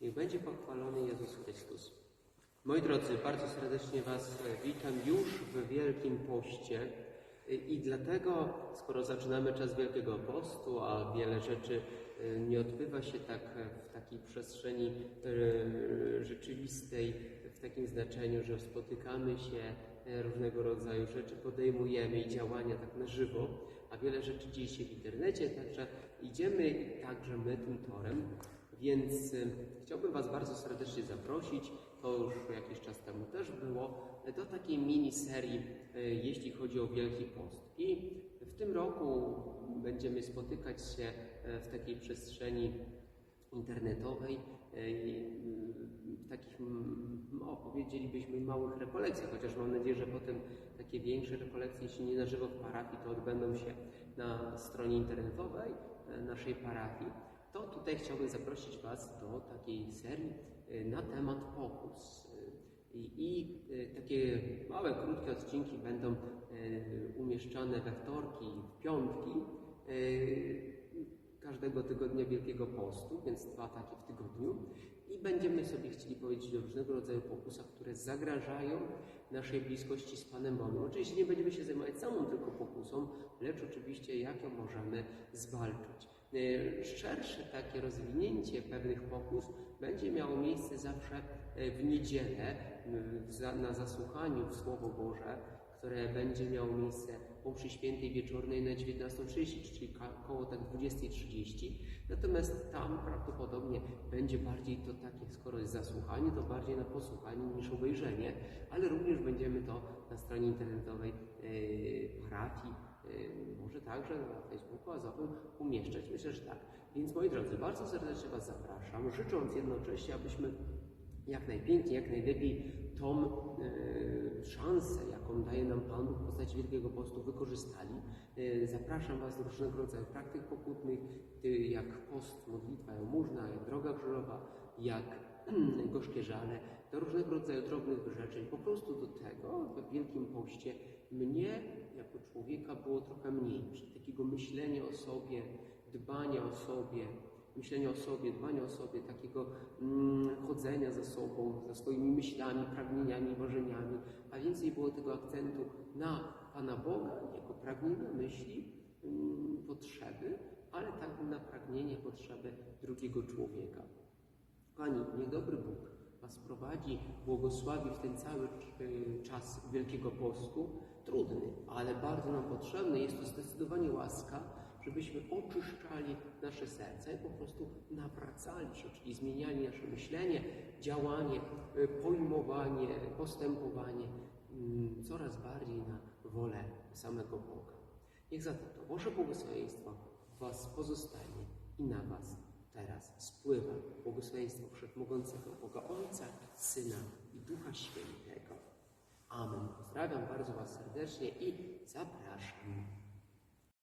Niech będzie pochwalony Jezus Chrystus. Moi drodzy, bardzo serdecznie Was witam już w Wielkim Poście. I dlatego, skoro zaczynamy czas Wielkiego Postu, a wiele rzeczy e, nie odbywa się tak w takiej przestrzeni e, rzeczywistej, w takim znaczeniu, że spotykamy się, e, różnego rodzaju rzeczy podejmujemy i działania tak na żywo, a wiele rzeczy dzieje się w internecie, także idziemy także my tym torem. Więc y, chciałbym Was bardzo serdecznie zaprosić, to już jakiś czas temu też było, do takiej miniserii, y, jeśli chodzi o Wielki Post. I w tym roku będziemy spotykać się y, w takiej przestrzeni internetowej, w takich, no, powiedzielibyśmy, małych rekolekcjach, chociaż mam nadzieję, że potem takie większe rekolekcje, jeśli nie na żywo w parafii, to odbędą się na stronie internetowej naszej parafii to tutaj chciałbym zaprosić Was do takiej serii y, na temat pokus. Y, I, y, takie małe, krótkie odcinki będą umieszczane we wtorki i w piątki każdego tygodnia Wielkiego Postu, więc dwa takie w tygodniu. I będziemy sobie chcieli powiedzieć o różnego rodzaju pokusach, które zagrażają naszej bliskości z Panem Bogiem. Oczywiście nie będziemy się zajmować samą tylko pokusą, lecz oczywiście jak ją możemy zwalczyć. E, Szersze takie rozwinięcie pewnych pokus będzie miało miejsce zawsze e, w niedzielę za- na zasłuchaniu w Słowo Boże, które będzie miało miejsce po mszy świętej wieczornej na 19.30, czyli koło tak 20.30. Natomiast tam prawdopodobnie będzie bardziej to takie, skoro jest zasłuchanie, to bardziej na posłuchanie niż obejrzenie, ale również będziemy to na stronie internetowej parafii może także na Facebooku Azowym umieszczać. Myślę, że tak. Więc moi drodzy, bardzo serdecznie Was zapraszam, życząc jednocześnie, abyśmy jak najpiękniej, jak najlepiej tą yy, szansę, jaką daje nam Pan w postaci Wielkiego Postu, wykorzystali. Yy, zapraszam Was do różnego rodzaju praktyk pokutnych, jak post, modlitwa, jałmużna, jak droga krzyżowa, jak gorzkie żale, do różnego rodzaju drobnych wyrzeczeń. Po prostu do tego w Wielkim Poście mnie jako człowieka było trochę mniej. Takiego myślenia o sobie, dbania o sobie, myślenia o sobie, dbania o sobie, takiego mm, chodzenia za sobą, za swoimi myślami, pragnieniami, marzeniami, a więcej było tego akcentu na Pana Boga jako pragnienia, myśli, mm, potrzeby, ale także na pragnienie, potrzeby drugiego człowieka. Pani, niech dobry Bóg Was prowadzi, błogosławi w ten cały y, czas Wielkiego Postu, trudny, ale bardzo nam potrzebny. Jest to zdecydowanie łaska, żebyśmy oczyszczali nasze serca i po prostu nawracali się, czyli zmieniali nasze myślenie, działanie, y, pojmowanie, postępowanie mm, coraz bardziej na wolę samego Boga. Niech zatem to Boże błogosławieństwo w Was pozostanie i na Was teraz spływa błogosławieństwo Wszechmogącego Boga Ojca, Syna i Ducha Świętego. Amen. Pozdrawiam bardzo Was serdecznie i zapraszam.